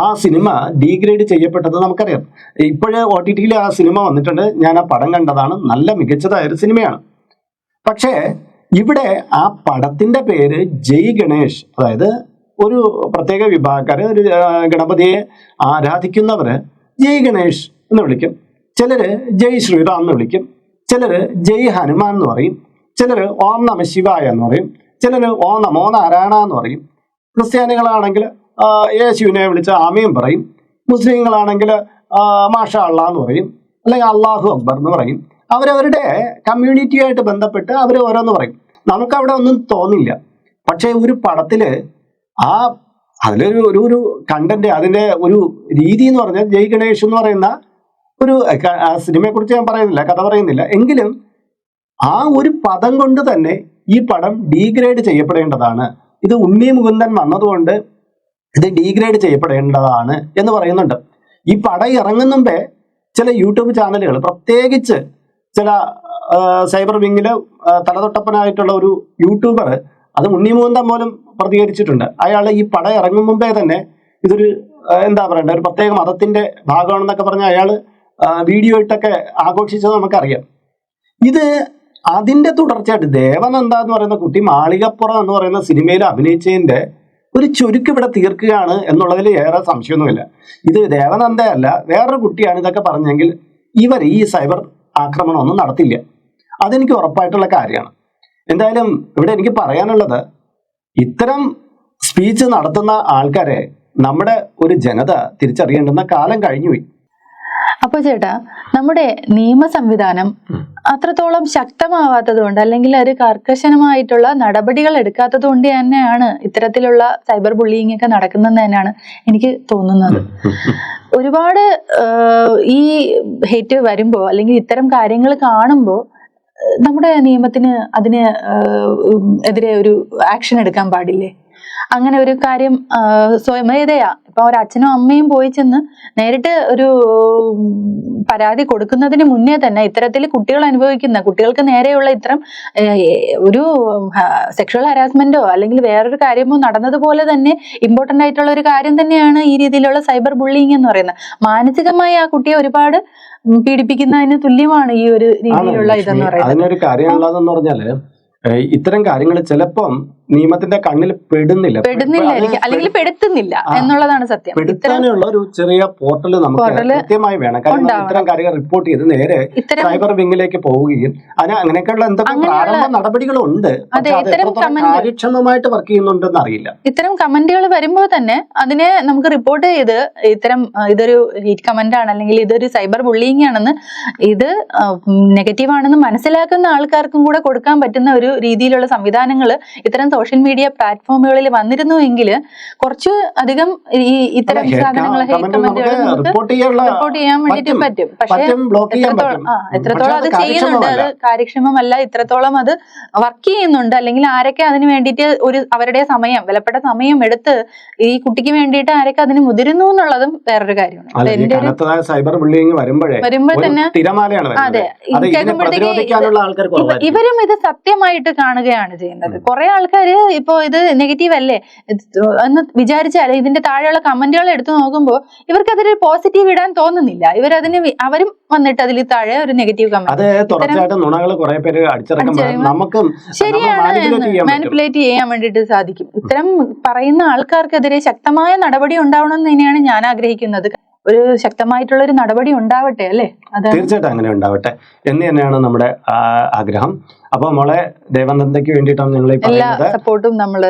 ആ സിനിമ ഡീഗ്രേഡ് ചെയ്യപ്പെട്ടത് നമുക്കറിയാം. ഇപ്പോഴേ ഒ ടി ടിയിൽ ആ സിനിമ വന്നിട്ടുണ്ട്. ഞാൻ ആ പടം കണ്ടതാണ്. നല്ല മികച്ചതായ ഒരു സിനിമയാണ്. പക്ഷേ ഇവിടെ ആ പടത്തിന്റെ പേര് ജയ് ഗണേഷ് അതായത് ഒരു പ്രത്യേക വിഭാഗക്കാര് ഒരു ഗണപതിയെ ആരാധിക്കുന്നവര് ജയ് ഗണേഷ് എന്ന് വിളിക്കും. ചിലര് ജയ് ശ്രീറാം എന്ന് വിളിക്കും. ചിലര് ജയ് ഹനുമാൻ എന്ന് പറയും. ചിലര് ഓം നമ ശിവായ എന്ന് പറയും. ചിലര് ഓം നമോ നാരായണ എന്ന് പറയും. ക്രിസ്ത്യാനികളാണെങ്കിൽ യേശുവിനെ വിളിച്ച് ആമയും പറയും. മുസ്ലിങ്ങളാണെങ്കിൽ മാഷ അള്ളാ എന്ന് പറയും. അല്ലെങ്കിൽ അള്ളാഹു അക്ബർ എന്ന് പറയും. അവരവരുടെ കമ്മ്യൂണിറ്റിയായിട്ട് ബന്ധപ്പെട്ട് അവർ ഓരോന്ന് പറയും. നമുക്കവിടെ ഒന്നും തോന്നില്ല. പക്ഷേ ഒരു പടത്തിൽ ആ അതിലൊരു ഒരു ഒരു കണ്ടന്റ് അതിന്റെ ഒരു രീതി എന്ന് പറഞ്ഞാൽ ജയ് ഗണേഷ് എന്ന് പറയുന്ന ഒരു സിനിമയെക്കുറിച്ച് ഞാൻ പറയുന്നില്ല കഥ പറയുന്നില്ല. എങ്കിലും ആ ഒരു പദം കൊണ്ട് തന്നെ ഈ പടം ഡീഗ്രേഡ് ചെയ്യപ്പെടേണ്ടതാണ്. ഇത് ഉണ്ണി മുകുന്ദൻ വന്നതുകൊണ്ട് ഇത് ഡീഗ്രേഡ് ചെയ്യപ്പെടേണ്ടതാണ് എന്ന് പറയുന്നുണ്ട്. ഈ പട ഇറങ്ങുന്ന മുമ്പേ ചില യൂട്യൂബ് ചാനലുകൾ പ്രത്യേകിച്ച് ചില സൈബർ വിങ്ങിൽ തലതൊട്ടപ്പനായിട്ടുള്ള ഒരു യൂട്യൂബർ അത് ഉണ്ണിമൂന്തം പോലും പ്രതികരിച്ചിട്ടുണ്ട്. അയാൾ ഈ പടം ഇറങ്ങും മുമ്പേ തന്നെ ഇതൊരു എന്താ പറയണ്ട ഒരു പ്രത്യേക മതത്തിന്റെ ഭാഗമാണെന്നൊക്കെ പറഞ്ഞ അയാൾ വീഡിയോ ഇട്ടൊക്കെ ആഘോഷിച്ചത് നമുക്കറിയാം. ഇത് അതിന്റെ തുടർച്ചയായിട്ട് ദേവനന്ദ എന്ന് പറയുന്ന കുട്ടി മാളികപ്പുറം എന്ന് പറയുന്ന സിനിമയിൽ അഭിനയിച്ചതിന്റെ ഒരു ചുരുക്ക് ഇവിടെ തീർക്കുകയാണ് എന്നുള്ളതിൽ ഏറെ സംശയമൊന്നുമില്ല. ഇത് ദേവനന്ദയല്ല വേറൊരു കുട്ടിയാണ് ഇതൊക്കെ പറഞ്ഞെങ്കിൽ ഇവർ ഈ സൈബർ ആക്രമണമൊന്നും നടത്തില്ല. അതെനിക്ക് ഉറപ്പായിട്ടുള്ള കാര്യമാണ്. എന്തായാലും ഇവിടെ എനിക്ക് പറയാനുള്ളത് ഇത്തരം സ്പീച്ച് നടത്തുന്ന ആൾക്കാരെ നമ്മുടെ ഒരു ജനത തിരിച്ചറിയേണ്ടുന്ന കാലം കഴിഞ്ഞുപോയി. അപ്പൊ ചേട്ടാ നമ്മുടെ നിയമ സംവിധാനം അത്രത്തോളം ശക്തമാവാത്തത് കൊണ്ട് അല്ലെങ്കിൽ ഒരു കർക്കശനമായിട്ടുള്ള നടപടികൾ എടുക്കാത്തത് കൊണ്ട് തന്നെയാണ് ഇത്തരത്തിലുള്ള സൈബർ ബുള്ളിങ് ഒക്കെ നടക്കുന്നതെന്ന് തന്നെയാണ് എനിക്ക് തോന്നുന്നത്. ഒരുപാട് ഈ ഹേറ്റ് വരുമ്പോ അല്ലെങ്കിൽ ഇത്തരം കാര്യങ്ങൾ കാണുമ്പോൾ നമ്മുടെ നിയമത്തിന് അതിന് എതിരെ ഒരു ആക്ഷൻ എടുക്കാൻ പാടില്ലേ? അങ്ങനെ ഒരു കാര്യം സ്വയമേതയാ ഇപ്പൊ ഒരു അച്ഛനും അമ്മയും പോയി ചെന്ന് നേരിട്ട് ഒരു പരാതി കൊടുക്കുന്നതിന് മുന്നേ തന്നെ ഇത്തരത്തിൽ കുട്ടികൾ അനുഭവിക്കുന്ന കുട്ടികൾക്ക് നേരെയുള്ള ഇത്തരം ഒരു സെക്ഷൽ ഹരാസ്മെന്റോ അല്ലെങ്കിൽ വേറൊരു കാര്യമോ നടന്നതുപോലെ തന്നെ ഇമ്പോർട്ടന്റ് ആയിട്ടുള്ള ഒരു കാര്യം തന്നെയാണ് ഈ രീതിയിലുള്ള സൈബർ ബുള്ളിങ് എന്ന് പറയുന്നത്. മാനസികമായി ആ കുട്ടിയെ ഒരുപാട് പീഡിപ്പിക്കുന്നതിന് തുല്യമാണ് ഈ ഒരു രീതിയിലുള്ള ഇതെന്ന്. പറയുന്നത്. അതിനൊരു കാര്യമുള്ളതെന്ന് പറഞ്ഞാൽ ഇത്തരം കാര്യങ്ങൾ ചിലപ്പം നിയമത്തിന്റെ കണ്ണിൽ പെടുന്നില്ല. പെടുന്നില്ല അല്ലെങ്കിൽ പെടുത്തുന്നില്ല എന്നുള്ളതാണ് സത്യം. പെടുത്താനുള്ള ഒരു ചെറിയ പോർട്ടൽ നമുക്ക് കൃത്യമായി വേണം. കാരണം ഇത്തരം കാര്യങ്ങൾ റിപ്പോർട്ട് ചെയ്ത് നേരെ സൈബർ വിങ്ങിലേക്ക് പോവുകയും അതിന് അങ്ങനെയൊക്കെയുള്ള എന്തൊക്കെ നടപടികളും പ്രാരംഭ നടപടികളുണ്ട്. കാര്യക്ഷമമായിട്ട് വർക്ക് ചെയ്യുന്നുണ്ടെന്ന് അറിയില്ല. ഇത്തരം കമന്റുകൾ വരുമ്പോൾ തന്നെ അതിനെ നമുക്ക് റിപ്പോർട്ട് ചെയ്ത് ഇത്തരം ഇതൊരു ഹീറ്റ് കമന്റ് ആണ് അല്ലെങ്കിൽ ഇതൊരു സൈബർ ബുള്ളിങ് ആണെന്ന് ഇത് നെഗറ്റീവ് ആണെന്ന് മനസ്സിലാക്കുന്ന ആൾക്കാർക്കും കൂടെ കൊടുക്കാൻ പറ്റുന്ന ഒരു രീതിയിലുള്ള സംവിധാനങ്ങൾ ഇത്തരം സോഷ്യൽ മീഡിയ പ്ലാറ്റ്ഫോമുകളിൽ വന്നിരുന്നു എങ്കിൽ കുറച്ച് അധികം ഈ ഇത്തരം സാധനങ്ങൾ റിപ്പോർട്ട് ചെയ്യാൻ വേണ്ടിയിട്ട് പറ്റും. പക്ഷേ എത്രത്തോളം അത് ചെയ്യുന്നുണ്ട് അത് കാര്യക്ഷമമല്ല. ഇത്രത്തോളം അത് വർക്ക് ചെയ്യുന്നുണ്ട് അല്ലെങ്കിൽ ആരൊക്കെ അതിന് വേണ്ടിയിട്ട് ഒരു അവരുടെ സമയം വിലപ്പെട്ട സമയം എടുത്ത് ഈ കുട്ടിക്ക് വേണ്ടിയിട്ട് ആരൊക്കെ അതിന് മുതിരുന്നു എന്നുള്ളതും വേറൊരു കാര്യമാണ്. സൈബർ ബുള്ളിങ് വരുമ്പോൾ തന്നെ അതെ കേൾക്കുമ്പോഴത്തേക്ക് ആൾക്കാർ ഇവരും ഇത് സത്യമായിട്ട് കാണുകയാണ് ചെയ്യുന്നത്. കുറെ ആൾക്കാര് ഇപ്പോ ഇത് നെഗറ്റീവ് അല്ലേ? എന്ന് വിചാരിച്ചാൽ ഇതിന്റെ താഴെയുള്ള കമന്റുകൾ എടുത്തു നോക്കുമ്പോൾ ഇവർക്ക് അതൊരു പോസിറ്റീവ് ഇടാൻ തോന്നുന്നില്ല. ഇവരതിന് അവരും വന്നിട്ട് അതിൽ താഴെ ഒരു നെഗറ്റീവ് കമന്റ് നുണകൾ കുറെ പേര് അടിച്ചിറക്കുമ്പോൾ അടിച്ചിറക്കുമ്പോൾ നമുക്കും ശരിയാണ് മാനിപ്പുലേറ്റ് ചെയ്യാൻ വേണ്ടിട്ട് മാനിപ്പുലേറ്റ് ചെയ്യാൻ വേണ്ടിയിട്ട് സാധിക്കും. ഇത്തരം പറയുന്ന ആൾക്കാർക്കെതിരെ ശക്തമായ നടപടി ഉണ്ടാവണം എന്ന് തന്നെയാണ് ഞാൻ ആഗ്രഹിക്കുന്നത്. ഒരു ശക്തമായിട്ടുള്ള ഒരു നടപടി ഉണ്ടാവട്ടെ അല്ലേ? തീർച്ചയായിട്ടും അങ്ങനെ ഉണ്ടാവട്ടെ. എന്ന് തന്നെയാണ് നമ്മുടെ ആഗ്രഹം. അപ്പൊ മോളെ ദേവനന്ദയ്ക്ക് വേണ്ടിയിട്ടാണ് ഞങ്ങൾ എല്ലാ സപ്പോർട്ടും നമ്മൾ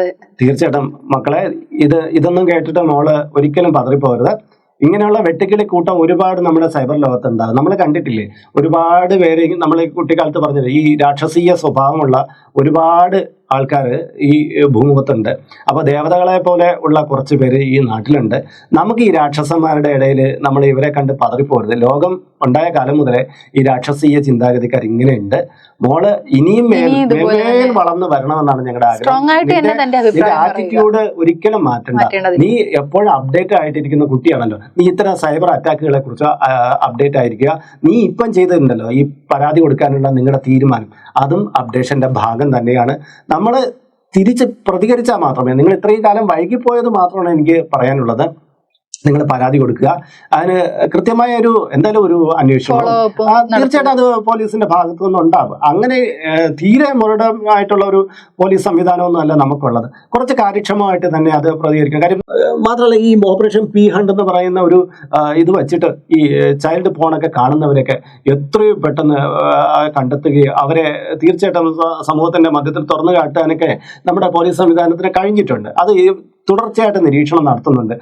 തീർച്ചയായിട്ടും. മക്കളെ ഇത് ഇതൊന്നും കേട്ടിട്ട് മോൾ ഒരിക്കലും പതറിപ്പോകരുത്. ഇങ്ങനെയുള്ള വെട്ടിക്കിളി കൂട്ടം ഒരുപാട് നമ്മുടെ സൈബർ ലോകത്തുണ്ടാകും. നമ്മൾ കണ്ടിട്ടില്ലേ? ഒരുപാട് പേര് നമ്മൾ കുട്ടിക്കാലത്ത് പറഞ്ഞത് ഈ രാക്ഷസീയ സ്വഭാവമുള്ള ഒരുപാട് ആൾക്കാർ ഈ ഭൂമുഖത്തുണ്ട്. അപ്പോൾ ദേവതകളെ പോലെ ഉള്ള കുറച്ച് പേര് ഈ നാട്ടിലുണ്ട്. നമുക്ക് ഈ രാക്ഷസന്മാരുടെ ഇടയിൽ നമ്മൾ ഇവരെ കണ്ട് പതറിപ്പോരുത്. ലോകം ഉണ്ടായ കാലം മുതലേ ഈ രാക്ഷസീയ ചിന്താഗതിക്കാർ ഇങ്ങനെയുണ്ട്. മോൾ ഇനിയും മേൽ വളർന്നു വരണമെന്നാണ് ഞങ്ങളുടെ ആഗ്രഹം. ആറ്റിറ്റ്യൂഡ് ഒരിക്കലും മാറ്റണ്ട. നീ എപ്പോഴും അപ്ഡേറ്റ് ആയിട്ടിരിക്കുന്ന കുട്ടിയാണല്ലോ. നീ ഇത്തരം സൈബർ അറ്റാക്കുകളെ കുറിച്ച് അപ്ഡേറ്റ് ആയിരിക്കുക. നീ ഇപ്പം ചെയ്തിട്ടുണ്ടല്ലോ ഈ പരാതി കൊടുക്കാനുള്ള നിങ്ങളുടെ തീരുമാനം. അതും അപ്ഡേഷന്റെ ഭാഗം തന്നെയാണ്. നമ്മൾ തിരിച്ച് പ്രതികരിച്ചാൽ മാത്രമേ നിങ്ങൾ ഇത്രയും കാലം വൈകിപ്പോയത് മാത്രമാണ് എനിക്ക് പറയാനുള്ളത്. നിങ്ങൾ പരാതി കൊടുക്കുക. അതിന് കൃത്യമായ ഒരു എന്തായാലും ഒരു അന്വേഷണം തീർച്ചയായിട്ടും അത് പോലീസിന്റെ ഭാഗത്തു നിന്ന് ഉണ്ടാവും. അങ്ങനെ തീരെ മുരടമായിട്ടുള്ള ഒരു പോലീസ് സംവിധാനമൊന്നും അല്ല നമുക്കുള്ളത്. കുറച്ച് കാര്യക്ഷമമായിട്ട് തന്നെ അത് പ്രതികരിക്കും. കാര്യം മാത്രമല്ല ഈ ഓപ്പറേഷൻ പി ഹണ്ട് എന്ന് പറയുന്ന ഒരു ഇത് വെച്ചിട്ട് ഈ ചൈൽഡ് ഫോണൊക്കെ കാണുന്നവരൊക്കെ എത്രയും പെട്ടെന്ന് കണ്ടെത്തുകയും അവരെ തീർച്ചയായിട്ടും സമൂഹത്തിന്റെ മധ്യത്തിൽ തുറന്നു കാട്ടാനൊക്കെ നമ്മുടെ പോലീസ് സംവിധാനത്തിന് കഴിഞ്ഞിട്ടുണ്ട്. അത് തുടർച്ചയായിട്ട് നിരീക്ഷണം നടത്തുന്നുണ്ട്.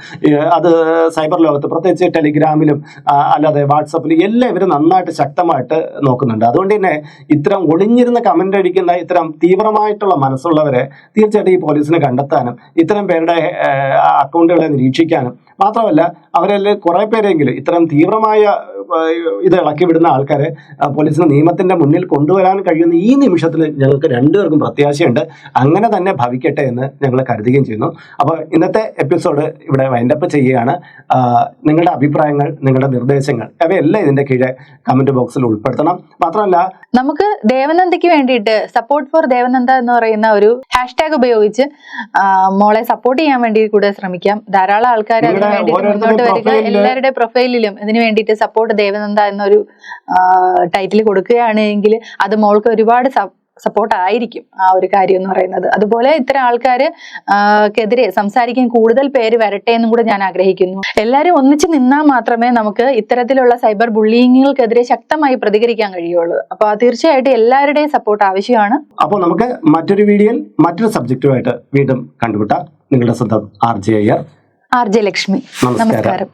അത് സൈബർ ലോകത്ത് പ്രത്യേകിച്ച് ടെലിഗ്രാമിലും അല്ലാതെ വാട്സപ്പിലും എല്ലാം ഇവർ നന്നായിട്ട് ശക്തമായിട്ട് നോക്കുന്നുണ്ട്. അതുകൊണ്ട് തന്നെ ഇത്തരം ഒളിഞ്ഞിരുന്ന് കമന്റ് അടിക്കുന്ന ഇത്തരം തീവ്രമായിട്ടുള്ള മനസ്സുള്ളവരെ തീർച്ചയായിട്ടും ഈ പോലീസിനെ കണ്ടെത്താനും ഇത്തരം പേരുടെ അക്കൗണ്ടുകളെ നിരീക്ഷിക്കാനും മാത്രമല്ല അവരെല്ലാം കുറെ പേരെങ്കിലും ഇത്തരം തീവ്രമായ ഇത് ഇളക്കി വിടുന്ന ആൾക്കാരെ പോലീസിന് നിയമത്തിന്റെ മുന്നിൽ കൊണ്ടുവരാൻ കഴിയുന്ന ഈ നിമിഷത്തിൽ ഞങ്ങൾക്ക് രണ്ടുപേർക്കും പ്രത്യാശയുണ്ട്. അങ്ങനെ തന്നെ ഭവിക്കട്ടെ എന്ന് ഞങ്ങൾ കരുതുകയും ചെയ്യുന്നു. അപ്പോൾ ഇന്നത്തെ എപ്പിസോഡ് ഇവിടെ വൈൻഡപ്പ് ചെയ്യുകയാണ്. നിങ്ങളുടെ അഭിപ്രായങ്ങൾ നിങ്ങളുടെ നിർദ്ദേശങ്ങൾ അവയെല്ലാം ഇതിന്റെ കീഴെ കമന്റ് ബോക്സിൽ ഉൾപ്പെടുത്തണം. മാത്രമല്ല നമുക്ക് ദേവനന്ദയ്ക്ക് വേണ്ടിയിട്ട് സപ്പോർട്ട് ഫോർ ദേവനന്ദ എന്ന് പറയുന്ന ഒരു ഹാഷ്ടാഗ് ഉപയോഗിച്ച് മോളെ സപ്പോർട്ട് ചെയ്യാൻ വേണ്ടി കൂടെ ശ്രമിക്കാം. ധാരാളം ആൾക്കാർ അതിന് നിങ്ങളുടെ വേണ്ടിയിട്ട് ഓരോരുത്തരുടെയും മുന്നോട്ട് വരിക. എല്ലാവരുടെ പ്രൊഫൈലിലും ഇതിന് വേണ്ടിയിട്ട് സപ്പോർട്ട് ദേവനന്ദ എന്നൊരു ടൈറ്റിൽ കൊടുക്കുകയാണെങ്കിൽ അത് മോൾക്ക് ഒരുപാട് സപ്പോർട്ട് ആയിരിക്കും ആ ഒരു കാര്യം എന്ന് പറയുന്നത്. അതുപോലെ ഇത്തരം ആൾക്കാർ ക്കെതിരെ സംസാരിക്കാൻ കൂടുതൽ പേര് വരട്ടെ എന്നും കൂടെ ഞാൻ ആഗ്രഹിക്കുന്നു. എല്ലാവരും ഒന്നിച്ച് നിന്നാൽ മാത്രമേ നമുക്ക് ഇത്തരത്തിലുള്ള സൈബർ ബുള്ളിങ്ങുകൾക്കെതിരെ ശക്തമായി പ്രതികരിക്കാൻ കഴിയുള്ളൂ. അപ്പൊ തീർച്ചയായിട്ടും എല്ലാവരുടെയും സപ്പോർട്ട് ആവശ്യമാണ്. അപ്പോൾ നമുക്ക് മറ്റൊരു വീഡിയോയിൽ മറ്റൊരു സബ്ജക്റ്റുമായിട്ട് വീണ്ടും കണ്ടുമുട്ടാം. നിങ്ങളുടെ സ്വന്തം R J R J Lakshmi. നമസ്കാരം.